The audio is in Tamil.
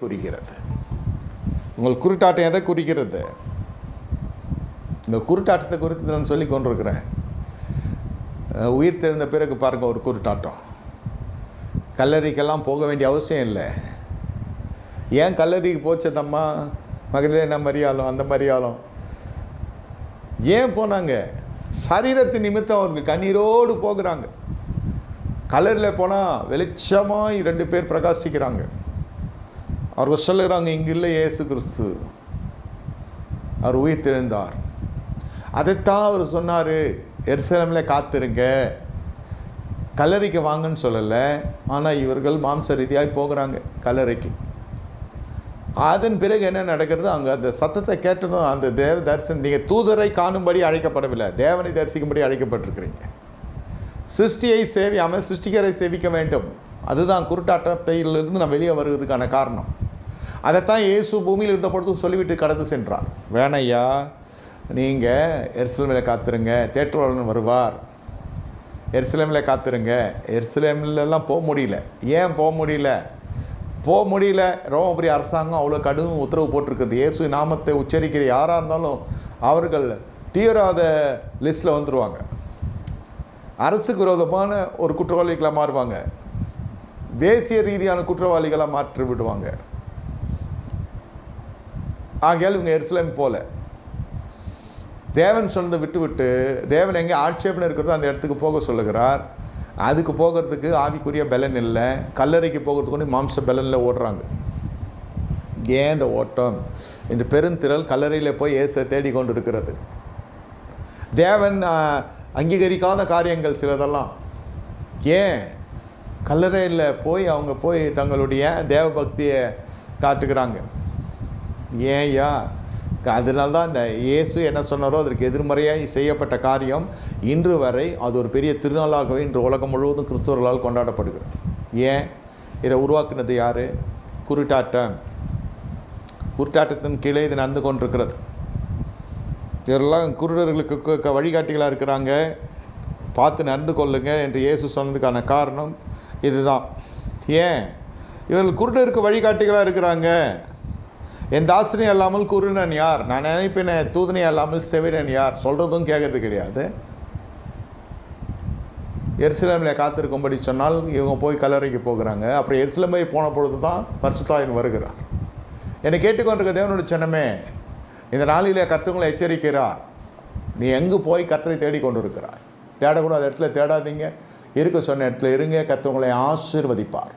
குறிக்கிறது. உங்கள் குருட்டாட்டம் எதை குறிக்கிறது? இந்த குருட்டாட்டத்தை குறித்து நான் சொல்லி கொண்டிருக்கிறேன். உயிர் தெரிந்த பிறகு பாருங்கள் ஒரு குருட்டாட்டம். கல்லறிக்கெல்லாம் போக வேண்டிய அவசியம் இல்லை. ஏன் கல்லறைக்கு போச்சதம்மா மகளிர் ஆளும் அந்த மரியாளும்? ஏன் போனாங்க? சரீரத்து நிமித்தம் அவங்க கண்ணீரோடு போகிறாங்க. கலரில் போனால் வெளிச்சமாக ரெண்டு பேர் பிரகாசிக்கிறாங்க. அவர்கள் சொல்லுகிறாங்க இங்கே இல்லை இயேசு கிறிஸ்து. அவர் உயிர் திழந்தார். அதைத்தான் அவர் சொன்னார் எருசலமில் காத்திருங்க. கல்லறைக்கு வாங்கன்னு சொல்லலை ஆனால் இவர்கள் மாம்ச ரீதியாக போகிறாங்க கல்லறைக்கு. அதன் பிறகு என்ன நடக்கிறது? அங்கே அந்த சத்தத்தை கேட்டதும் அந்த தேவ தரிசனம் நீங்கள் தூதரை காணும்படி அழைக்கப்படவில்லை. தேவனை தரிசிக்கும்படி அழைக்கப்பட்டிருக்கிறீங்க. சிருஷ்டியை சேவியாமல் சிருஷ்டிகரை சேவிக்க வேண்டும். அதுதான் குருட்டாட்டத்திலிருந்து நம்ம வெளியே வருவதற்கான காரணம். அதைத்தான் இயேசு பூமியில் இருந்த பொழுது சொல்லிவிட்டு கடந்து சென்றார். வேணையா? நீங்கள் எருசலேமில் காத்துருங்க தேற்றவளன் வருவார். எருசலேமில் காத்துருங்க. எருசலேமிலலாம் போக முடியல. ஏன் போக முடியல? போக முடியல. ரோமபுரி அரசாங்கம் அவ்வளோ கடும் உத்தரவு போட்டிருக்குது. இயேசு நாமத்தை உச்சரிக்கிற யாராக இருந்தாலும் அவர்கள் தீவிரவாத லிஸ்ட்டில் வந்துடுவாங்க அரசுக்கு விரோதமான ஒரு குற்றவாளிகளாக மாறுவாங்க. தேசிய ரீதியான குற்றவாளிகளாக மாற்றி விடுவாங்க. ஆகையால் இவங்க எருசலேம் போல. தேவன் சொன்னதை விட்டுவிட்டு தேவன் எங்கே ஆட்சேபனை இருக்கிறதோ அந்த இடத்துக்கு போக சொல்லுகிறார். அதுக்கு போகிறதுக்கு ஆவிக்குரிய பலன் இல்லை. கல்லறைக்கு போகிறதுக்கு கூட மாம்ச பலனில் ஓடுறாங்க. ஏன் இந்த ஓட்டம்? இந்த பெருந்திரள் கல்லறையில் போய் ஏசை தேடி கொண்டு இருக்கிறது தேவன் அங்கீகரிக்காத காரியங்கள் சிலதெல்லாம். ஏன்? கல்லறையில் போய் அவங்க போய் தங்களுடைய தேவ பக்தியை காட்டுகிறாங்க. ஏயா அதனால தான் இந்த இயேசு என்ன சொன்னாரோ அதற்கு எதிர்மறையாக செய்யப்பட்ட காரியம் இன்று வரை அது ஒரு பெரிய திருநாளாகவே இன்று உலகம் முழுவதும் கிறிஸ்தவர்களால் கொண்டாடப்படுகிறது. ஏன்? இதை உருவாக்குனது யார்? குருட்டாட்டம். குருட்டாட்டத்தின் கீழே இது நடந்து கொண்டிருக்கிறது. இவரெல்லாம் குருடர்களுக்கு வழிகாட்டிகளாக இருக்கிறாங்க. பார்த்து நடந்து கொள்ளுங்க என்று இயேசு சொன்னதுக்கான காரணம் இதுதான். ஏன்? இவர்கள் குருடருக்கு வழிகாட்டிகளாக இருக்கிறாங்க. என் தாசனி அல்லாமல் குருணன் யார்? நான் நினைப்பின தூதனை அல்லாமல் செவிடன் யார்? சொல்கிறதும் கேட்கறது கிடையாது. எருசலேமில் காத்திருக்கும்படி சொன்னால் இவங்க போய் கல்லறைக்கு போகிறாங்க. அப்புறம் எருசலேமை போன பொழுது தான் பரிசுத்தாயின் வருகிறார். என்னை கேட்டுக்கொண்டிருக்க தேவனுடைய சின்னமே இந்த நாளிலே கத்துங்களை எச்சரிக்கிறார். நீ எங்கு போய் கத்தரை தேடி கொண்டு இருக்கிறாய் தேடக்கூடாத இடத்துல தேடாதீங்க. இருக்க சொன்ன இடத்துல இருங்க. கத்தவங்களை ஆசீர்வதிப்பார்.